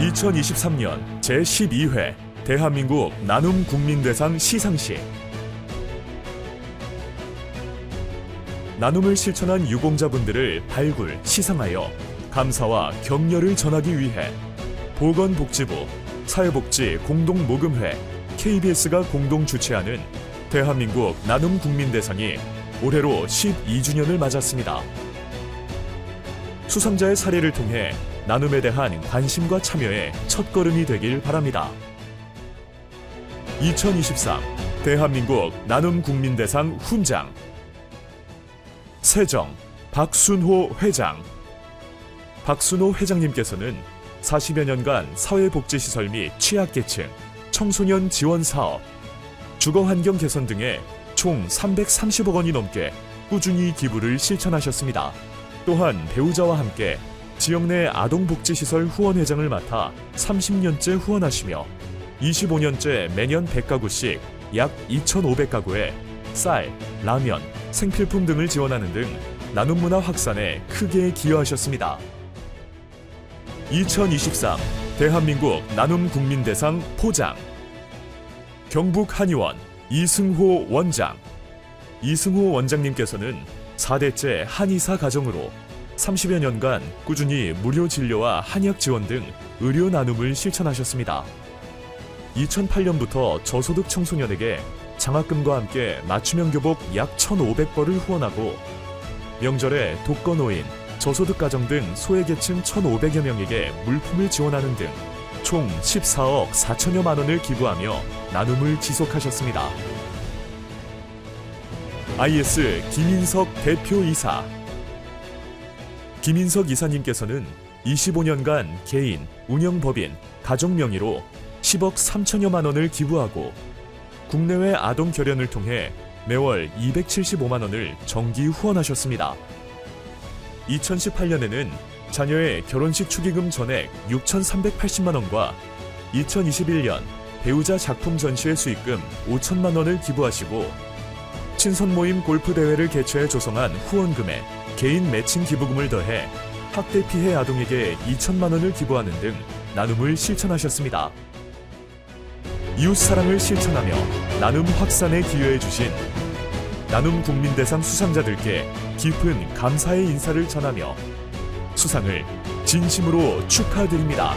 2023년 제12회 대한민국 나눔 국민대상 시상식 나눔을 실천한 유공자분들을 발굴, 시상하여 감사와 격려를 전하기 위해 보건복지부, 사회복지 공동모금회, KBS가 공동 주최하는 대한민국 나눔 국민대상이 올해로 12주년을 맞았습니다. 수상자의 사례를 통해 나눔에 대한 관심과 참여의 첫걸음이 되길 바랍니다. 2023 대한민국 나눔 국민대상 훈장 세정 박순호 회장 박순호 회장님께서는 40여 년간 사회복지시설 및 취약계층, 청소년 지원 사업, 주거환경 개선 등에 총 330억 원이 넘게 꾸준히 기부를 실천하셨습니다. 또한 배우자와 함께 지역 내 아동복지시설 후원회장을 맡아 30년째 후원하시며 25년째 매년 100가구씩 약 2,500가구에 쌀, 라면, 생필품 등을 지원하는 등 나눔 문화 확산에 크게 기여하셨습니다. 2023 대한민국 나눔 국민대상 포장 경북 한의원 이승호 원장 이승호 원장님께서는 4대째 한의사 가정으로 30여 년간 꾸준히 무료 진료와 한약 지원 등 의료 나눔을 실천하셨습니다. 2008년부터 저소득 청소년에게 장학금과 함께 맞춤형 교복 약 1,500벌을 후원하고 명절에 독거노인, 저소득 가정 등 소외계층 1,500여 명에게 물품을 지원하는 등 총 14억 4천여만 원을 기부하며 나눔을 지속하셨습니다. IS 김인석 대표이사 김인석 이사님께서는 25년간 개인, 운영법인, 가족 명의로 10억 3천여만 원을 기부하고 국내외 아동 결연을 통해 매월 275만 원을 정기 후원하셨습니다. 2018년에는 자녀의 결혼식 축의금 전액 6,380만 원과 2021년 배우자 작품 전시회 수익금 5천만 원을 기부하시고 친선 모임 골프 대회를 개최해 조성한 후원금에 개인 매칭 기부금을 더해 학대 피해 아동에게 2천만 원을 기부하는 등 나눔을 실천하셨습니다. 이웃 사랑을 실천하며 나눔 확산에 기여해 주신 나눔 국민대상 수상자들께 깊은 감사의 인사를 전하며 수상을 진심으로 축하드립니다.